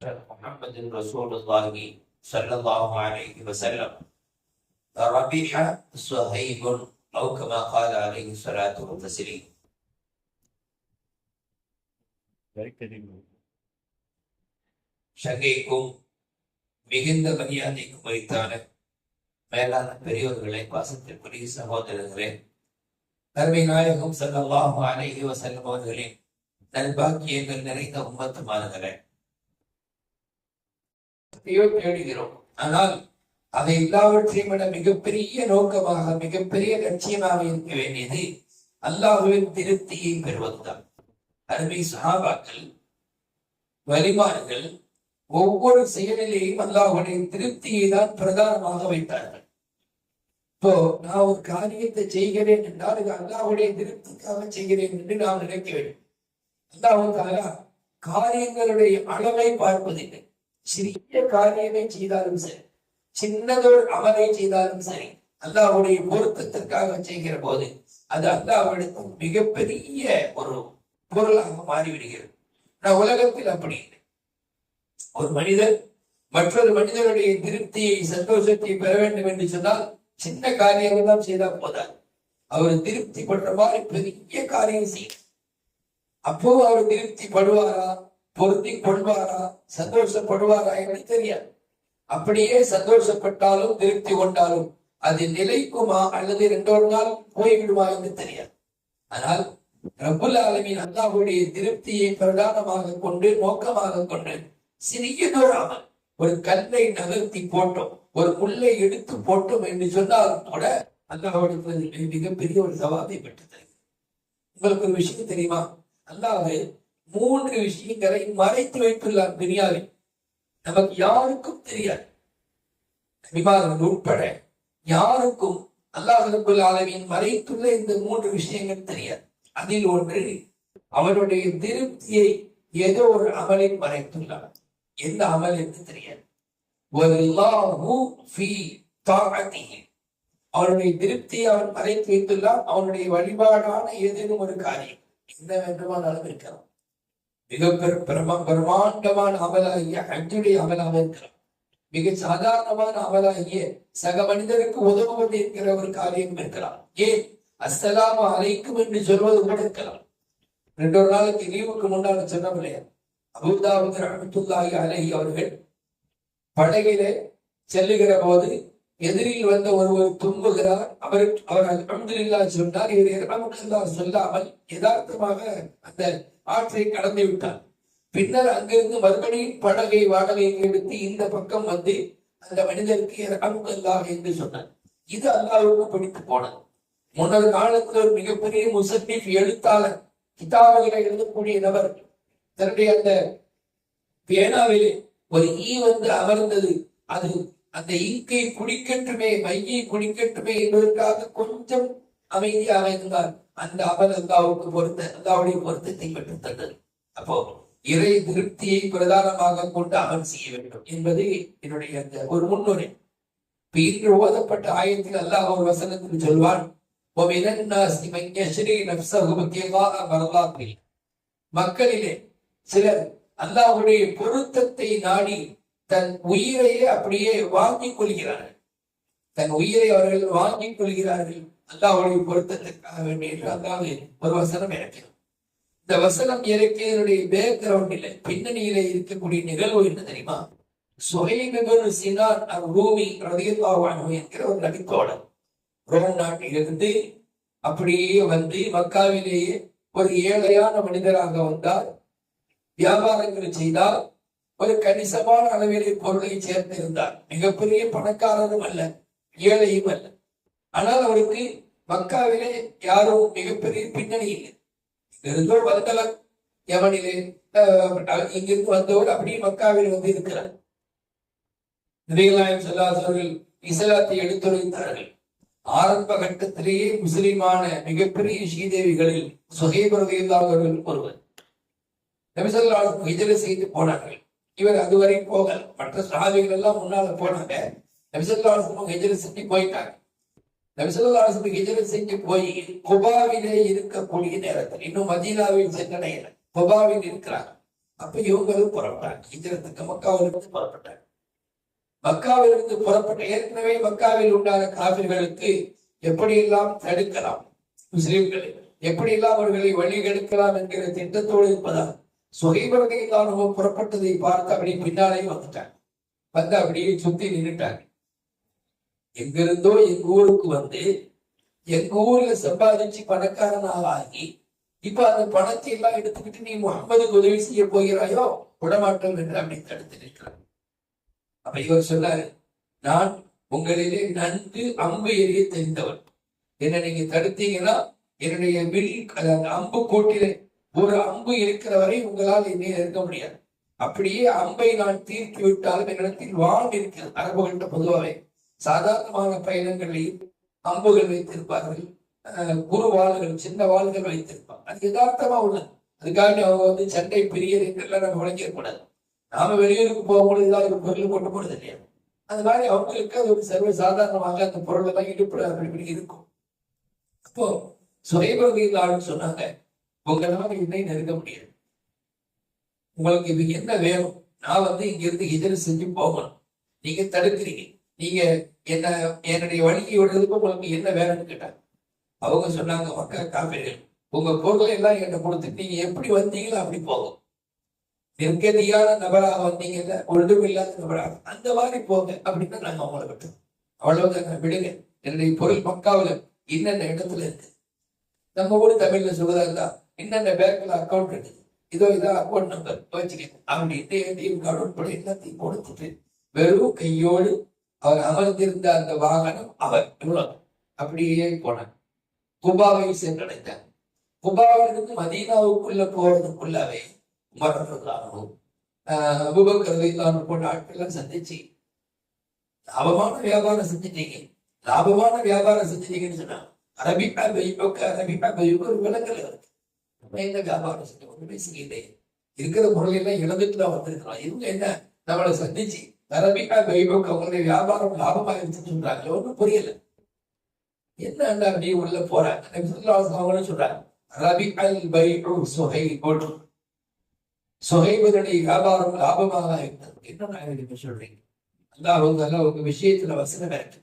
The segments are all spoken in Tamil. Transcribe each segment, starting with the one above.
محمد رسول الله صلى الله عليه وسلم ربح صهيب أو كما قال عليه الصلاة والتسليم சங்கைக்கும் மிகுந்த மரியாதைக்கும் வைத்தான மேலான பெரியோர்களை பாசத்திற்குரிய சகோதரர்களே கருமை நாயகம் சல்லாஹு அலைஹி வசல்லம் அவர்களின் நல்பாக்கியங்கள் நிறைந்த உம்மத்துமானங்களே தேடுகிறோம். ஆனால் அதை எல்லாவற்றையும் விட மிகப்பெரிய நோக்கமாக மிகப்பெரிய லட்சியமாக இருக்க வேண்டியது அல்லாஹுவின் திருப்தியை பெறுவதுதான். அருமை சஹாபாக்கள் வலிமார்கள் ஒவ்வொரு செயலிலேயும் அல்லாஹுடைய திருப்தியை தான் பிரதானமாக வைத்தார்கள். இப்போ நான் ஒரு காரியத்தை செய்கிறேன் என்றால் இது அல்லாஹுடைய திருப்திக்காக செய்கிறேன் என்று நான் நினைக்க வேண்டும். அல்லாஹாலா காரியங்களுடைய அளவை பார்ப்பதில்லை. சிறிய காரியமே செய்தாலும் சரி சின்னதொரு அமலை செய்தாலும் சரி அல்லாவுடைய பொருத்தத்திற்காக செய்கிற போது அது அல்லாஹ்விடத்தில் மிகப்பெரிய ஒரு பொருளாக மாறிவிடுகிறது. நான் உலகத்தில் அப்படி இல்லை. ஒரு மனிதர் மற்றொரு மனிதனுடைய திருப்தியை சந்தோஷத்தை பெற வேண்டும் என்று சொன்னால் சின்ன காரியங்கள் தான் செய்தால் போதாது. அவர் திருப்தி படுற மாதிரி பெரிய காரியம் செய்யும். அப்போ அவர் திருப்தி படுவாரா பொருத்தி கொள்வாரா? சந்தோஷப்படுவாரா என்று தெரியாது. அப்படியே சந்தோஷப்பட்டாலும் திருப்தி கொண்டாலும் அது நிலைக்குமா அல்லது ரெண்டொரு நாள் போய்விடுமா என்று தெரியாது. ஆனால் ரபுல் ஆலமின் அல்லாஹுடைய திருப்தியை பிரதானமாக கொண்டு நோக்கமாக கொண்டு சிறியதொரு அமல் ஒரு கல்லை நகர்த்தி போட்டோம் ஒரு முல்லை எடுத்து போட்டோம் என்று சொன்னாலும் கூட அல்லாஹுடைய மிகப்பெரிய ஒரு சவாலை பெற்றது உங்களுக்கு ஒரு விஷயம் தெரியுமா? அல்லாஹ் மூன்று விஷயங்களை மறைத்து வைத்துள்ளார் துனியாவில் நமக்கு யாருக்கும் தெரியாது. உட்பட யாருக்கும் அல்லாஹ் ஆலமின் மறைத்துள்ள இந்த மூன்று விஷயங்கள் தெரியாது. அதில் ஒன்று அவருடைய திருப்தியை ஏதோ ஒரு அமலில் மறைத்துள்ளார் எந்த அமல் என்று தெரியாது. அவனுடைய திருப்தியை அவன் மறைத்து வைத்துள்ளார் அவனுடைய வழிபாடான ஏதேனும் ஒரு காரியம் என்ன வேண்டுமானாலும் இருக்கலாம் மிக பிரம பிரமாண்டமான அமலாகிய அஞ்சுடைய அமலாக இருக்கிறான் மிக சாதாரணமான அமலாகிய சக மனிதருக்கு உதவுவது என்கிற ஒரு காரியம் இருக்கலாம். ஏன்? அஸ்தலாம அழைக்கும் என்று சொல்வது கூட இருக்கலாம். ரெண்டு ஒரு நாளைக்கு லீவுக்கு முன்னால் சொன்னவில்லை அபுதாபுதர் ரஹமத்துல்லாஹி அலஹி அவர்கள் படகிலே செல்லுகிற போது எதிரில் வந்த ஒருவர் தும்புகிறார் அவர் அவர் அல்ஹம்துலில்லா சொன்னார் இவர் இரமக்கல்லா சொல்லாமல் யதார்த்தமாக அந்த ஆற்றை கடந்து விட்டார். பின்னர் அங்கிருந்து மறுபடியும் படகை வாடகை எடுத்து இந்த பக்கம் வந்து அந்த மனிதருக்கு இரமக்கல்லா என்று சொன்னார். இது அல்லாவுக்கு பிடித்து போனது. முன்னர் காலத்தில் ஒரு மிகப்பெரிய முசன்னிப் எழுத்தாளர் கிதாபுகளை எழுதக்கூடிய நபர் தன்னுடைய அந்த பேனாவிலே ஒரு ஈ வந்து அமர்ந்தது. அது அந்த இங்கை குடிக்கட்டுமே மையை குடிக்கட்டுமே என்பதற்காக கொஞ்சம் அமைதியாக இருந்தார் அந்த அவன் அல்லாவுக்கு பொருத்த அல்லாவுடைய பொருத்தத்தை பெற்று தந்தது. அப்போ இறை திருப்தியை பிரதானமாக கொண்டு அவன் செய்ய வேண்டும் என்பது என்னுடைய அந்த ஒரு முன்னுரை. இப்ப இன்று ஓதப்பட்ட ஆயத்தில் அல்லாஹ் ஒரு வசனத்தில் சொல்வான் மக்களிலே சிலர் அல்லாஹுடைய பொருத்தத்தை நாடி தன் உயிரையே அப்படியே வாங்கிக் கொள்கிறார்கள். தன் உயிரை அவர்கள் வாங்கிக் கொள்கிறார்கள். அல்லாவுடைய பொருத்தத்திற்காக வேண்டிய அல்லாவே ஒரு வசனம் இறக்கிறது இந்த வசனம் இறக்கியதனுடைய இல்லை. பின்னணியில இருக்கக்கூடிய நிகழ்வு என்ன தெரியுமா? சுகைமிபன் சினான் ரூமி ரதியல்லாஹு என்கிற ஒரு நபித்தோழர். ரோம் நாட்டிலிருந்து அப்படியே வந்து மக்காவிலேயே ஒரு ஏழையான மனிதராக வந்தார். வியாபாரங்கள் செய்தால் ஒரு கணிசமான அளவிலே பொருளை சேர்ந்திருந்தார் மிகப்பெரிய பணக்காரரும் அல்ல ஏழையும் அல்ல. ஆனால் அவருக்கு மக்காவிலே யாரும் மிகப்பெரிய பின்னணி இல்லை. இங்கிருந்தோ வந்தவர் யமனிலே இங்கிருந்து வந்தவர் அப்படியே மக்காவில் வந்து இருக்கிறார். நிறையலாயம் செல்லாதவர்கள் இஸ்லாத்தை எடுத்துரைத்தார்கள். ஆரம்ப கட்டத்திலேயே முஸ்லிமான மிகப்பெரிய ஸ்ரீதேவிகளில் சுகைபுரதையில்லாதவர்கள் ஒருவர். நபிசல்லாவுக்கு செய்து போனார்கள். இவர் அதுவரை போகல. மற்ற சாதிகள் எல்லாம் முன்னால போனாங்க. நபிசல்லாவுக்கு ஹிஜரை செஞ்சு போயிட்டாங்க. நபிசல்லாவுக்கு ஹிஜரை செஞ்சு போய் குபாவிலே இருக்கக்கூடிய நேரத்தில் இன்னும் மதீனாவில் சென்றடையில குபாவில் இருக்கிறாங்க. அப்ப இவங்களும் புறப்பட்டாங்க. ஹிஜரத்துக்கு மக்காவிலிருந்து புறப்பட்டாங்க. மக்காவிலிருந்து புறப்பட்ட ஏற்கனவே மக்காவில் உண்டான காவிர்களுக்கு எப்படியெல்லாம் தடுக்கலாம்? முஸ்லிம்களை எப்படியெல்லாம் அவர்களை வழிகெடுக்கலாம் என்கிற திட்டத்தோடு இருப்பதால் சுகைபரகையிலான புறப்பட்டதை பார்த்து அப்படி பின்னாலே வந்துட்டாங்க வந்து அப்படியே சுத்தி நின்றுட்டார் எங்கிருந்தோ எங்க ஊருக்கு வந்து எங்க ஊர்ல சம்பாதிச்சு பணக்காரனாக ஆகி இப்ப அந்த பணத்தை எல்லாம் எடுத்துக்கிட்டு நீ முகமதுக்கு உதவி செய்ய போகிறாயோ? விடமாட்டோம் என்று அப்படி தடுத்து நிற்கிறார் அப்ப இவர் சொன்னாரு நான் உங்களிலே நன்கு அம்பு எரிய தெரிந்தவன். என்ன நீங்க தடுத்தீங்கன்னா என்னுடைய வில் அதாவது அம்பு கோட்டிலே ஒரு அம்பு இருக்கிற வரை உங்களால் என்னை இருக்க முடியாது. அப்படியே அம்பை நான் தீர்த்து விட்டாலும் என்னிடத்தில் வான் இருக்கிறது. அரபுகள்கிட்ட பொதுவாகவே சாதாரணமான பயணங்களில் அம்புகள் வைத்திருப்பார்கள். குரு வாள்கள் சின்ன வாள்கள் வைத்திருப்பாங்க. அது யதார்த்தமா உள்ளது. அதுக்காக அவங்க வந்து சண்டை பெரிய என்றெல்லாம் நம்ம விளங்கிடக்கூடாது நாம வெளியூருக்கு போகும்போது ஏதாவது ஒரு பொருள் கொண்டு போறது இல்லையா? அது மாதிரி அவங்களுக்கு அது ஒரு சர்வ சாதாரணமாக அந்த பொருள் எல்லாம் ஈடுபட அப்படி இப்படி இருக்கும். அப்போ சுயபகுதியில் சொன்னாங்க உங்களால என்னை நெருங்க முடியாது. உங்களுக்கு இது என்ன வேணும்? நான் வந்து இங்கிருந்து எதிர் செஞ்சு போகணும். நீங்க தடுக்கிறீங்க. நீங்க என்ன என்னுடைய வழியை விடுறதுக்கு உங்களுக்கு என்ன வேணும்னு கேட்டாங்க அவங்க சொன்னாங்க மக்கள் காப்பீர்கள் உங்க பொருளை எல்லாம் என்கிட்ட கொடுத்துட்டு நீங்க எப்படி வந்தீங்களோ அப்படி போகும். நிர்கதியான நபராக வந்தீங்கல்ல ஒழுங்கும் இல்லாத நபராக. அந்த மாதிரி போங்க அப்படின்னு நாங்க அவங்கள விட்டோம். அவ்வளவுதான் விடுங்க. என்னுடைய பொருள் மக்காவில் என்னென்ன இடத்துல இருக்கு? நம்ம ஊர் தமிழ்ல தான் இருந்தா என்னென்ன பேங்க்ல அக்கௌண்ட் இருக்கு? இதோ இதான் அக்கௌண்ட் நம்பர் வச்சுக்கணும் அப்படின்னு ஏடிஎம் கார்டு உட்பட எல்லாத்தையும் கொடுத்துட்டு வெறும் கையோடு அவர் அமர்ந்திருந்த அந்த வாகனம் அவர் இவ்வளவு. அப்படியே போனார் குபாவை சென்றடைந்தார் குபாவிலிருந்து மதீனாவுக்குள்ள போறதுக்குள்ளவே மரணம் அபுபக்கரதையிலான போன்ற ஆட்கள்லாம் சந்திச்சு லாபமான வியாபாரம் செஞ்சுட்டீங்க. லாபமான வியாபாரம் செஞ்சுட்டீங்கன்னு சொன்னா அரபிப்பா பையோக்க அரபிப்பா பையோக்க ஒரு விலங்கல் இருக்கு. நம்ம என்ன வியாபாரம் செஞ்சு ஒண்ணுமே செய்யலே இருக்கிற பொருள் இழந்துட்டு தான் வந்திருக்கிறோம். இவங்க என்ன நம்மளை சந்திச்சு அரபிக்கா பையோக்க அவங்களுடைய வியாபாரம் லாபமாக இருந்துச்சு சொல்றாங்க ஒன்றும் புரியல. என்ன அப்படி உள்ள போறாங்க நபி சொல்றாங்க. ரபி அல் பைஉ சுஹைபுன் சுஹைபனுடைய வியாபாரம் லாபமாக இருந்தது. என்ன நாயகம் சொல்றீங்க? அல்லாஹ் வந்து உங்க விஷயத்துல வசனம் இருக்கு.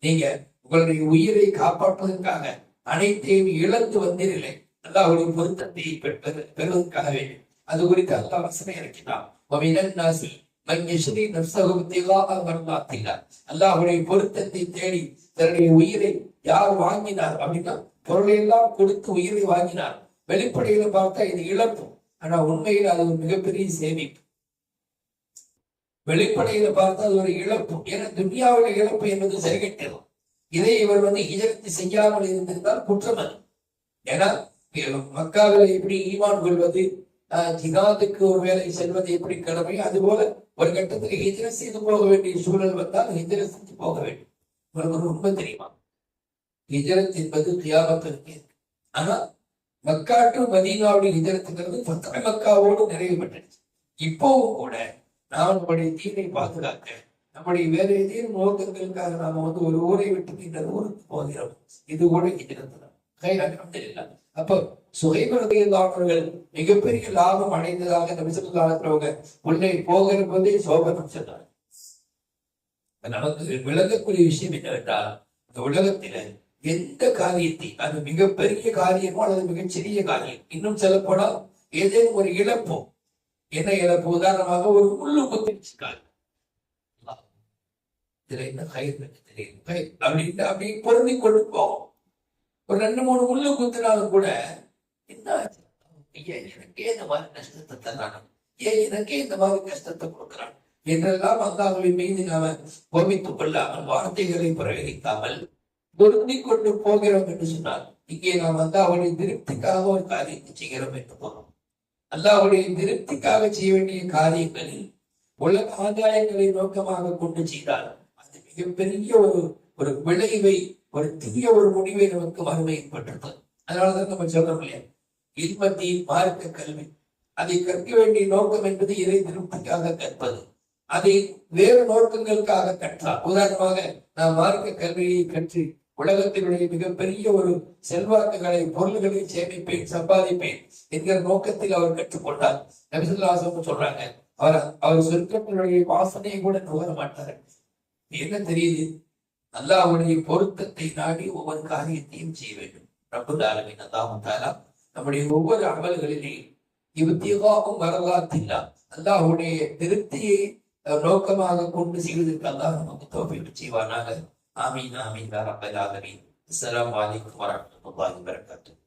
நீங்க உங்களுடைய உயிரை காப்பாற்றுவதற்காக அனைத்தையும் இழந்து வந்தீர்களே. அல்லாஹுடைய பொருத்தத்தை பெற்று- பெரும் வேண்டும். அது குறித்து அல்லாஹ் வசனம் இறக்கினார் அல்லாஹுடைய பொருத்தத்தை தேடி தன்னுடைய உயிரை யார் வாங்கினார் அப்படின்னா பொருளை எல்லாம் கொடுத்து உயிரை வாங்கினார். வெளிப்படையில பார்த்தா இது இழப்பு. ஆனா உண்மையில் அது ஒரு மிகப்பெரிய சேமிப்பு. வெளிப்படையில பார்த்தா அது ஒரு இழப்பு. ஏன்னா துன்யாவுல இழப்பு என்பது சரிகட்டது இதை இவர் வந்து இஜரத்து செய்யாமல் இருந்திருந்தால் குற்றம் அது. ஏன்னா மக்காவில் எப்படி ஈமான் கொள்வது ஜிகாதுக்கு ஒரு வேலை செல்வது எப்படி கடமை? அதுபோல ஒரு கட்டத்துக்கு ஹிஜரத் செய்து போக வேண்டிய சூழல் வந்தால் ஹிஜரத் செஞ்சு போக வேண்டும். உங்களுக்கு ரொம்ப தெரியுமா? ஹிஜரத் என்பது தியாகத்திற்கு ஆனா மக்கா டு மதீனாவுடைய ஹிஜரத்துங்கிறது பத்தரை மக்காவோடு நிறைவு பெற்றுச்சு இப்போவும் கூட நாம் நம்முடைய தீனை பாதுகாக்க நம்முடைய வேற ஏதேனும் நோக்கங்களுக்காக நாம வந்து ஒரு ஊரை விட்டு இந்த ஊருக்கு போகிறோம். இது கூட ஹிஜரத்து தான் அப்போ சுகைபரதியல்லாளர்கள் மிகப்பெரிய லாபம் அடைந்ததாக நபிசல்லாங்க உள்ளே போகிற போதே சோபனம் சொன்னார் நமக்கு விளங்கக்கூடிய விஷயம் என்னவென்றால் இந்த உலகத்தில எந்த காரியத்தை அது மிகப்பெரிய காரியமோ அல்லது மிகச்சிறிய காரியம் இன்னும் சொல்ல போனால் ஏதேனும் ஒரு இழப்போ என்ன இழப்பு? உதாரணமாக ஒரு முள்ளு குத்திச்சு கால் இதுல என்ன கயிறு தெரியும் அப்படின்னு அப்படி பொருந்தி கொண்டு போவோம். ஒரு ரெண்டு மூணு முள்ளு குத்தினாலும் கூட என்ன ஆச்சு? ஐயா எனக்கே இந்த மாதிரி கஷ்டத்தை தரானு ஏன் எனக்கே இந்த மாதிரி கஷ்டத்தை கொடுக்குறான் என்றெல்லாம் அல்லாஹ்வின் மீது நாம கோபித்துக் கொள்ளாமல் வார்த்தைகளை பிரயோகிக்காமல் பொருந்தி கொண்டு போகிறோம் என்று சொன்னார் இங்கே நாம் வந்து அவருடைய திருப்திக்காக ஒரு காரியத்தை செய்கிறோம் என்று போறோம் அல்லாஹ்வுடைய திருப்திக்காக செய்ய வேண்டிய காரியங்களில் உலக ஆதாயங்களை நோக்கமாக கொண்டு செய்தால் அது மிகப்பெரிய ஒரு ஒரு விளைவை ஒரு தீய ஒரு முடிவை நமக்கு வறுமை ஏற்பட்டது அதனாலதான் நம்ம சொல்றோம் இல்லையா? இல்மத்தி பார்க்க கல்வி. அதை கற்க வேண்டிய நோக்கம் என்பது இறை திருப்திக்காக கற்பது. அதை வேறு நோக்கங்களுக்காக கற்றார் உதாரணமாக நான் மார்க்க கல்வியை கற்று உலகத்தினுடைய மிகப்பெரிய ஒரு செல்வாக்குகளை பொருள்களை சேமிப்பேன் சம்பாதிப்பேன் என்கிற நோக்கத்தில் அவர் கற்றுக்கொண்டார் நபிசுல்லாசம் சொல்றாங்க அவர் அவர் சொர்க்கத்தினுடைய வாசனையை கூட நுகர மாட்டார். என்ன தெரியுது? அல்லாஹ்வுடைய பொருத்தத்தை நாடி ஒவ்வொரு காரியத்தையும் செய்ய வேண்டும். ரப்புல் ஆலமீன் அல்லாஹ் தாலா நம்முடைய ஒவ்வொரு அமல்களிலேயும் இவ்திகாவும் வரலாற்றில்லா. அல்லாஹுடைய திருப்தியை நோக்கமாக கொண்டு செய்வதற்கு அல்லாஹ் நமக்கு தோப்பிட்டு செய்வானாக. ஆமீன் ஆமீன் யா ரப்பல் ஆலமீன். அஸ்ஸலாமு அலைக்கும் வரஹ்மத்துல்லாஹி வபரகாத்துஹு.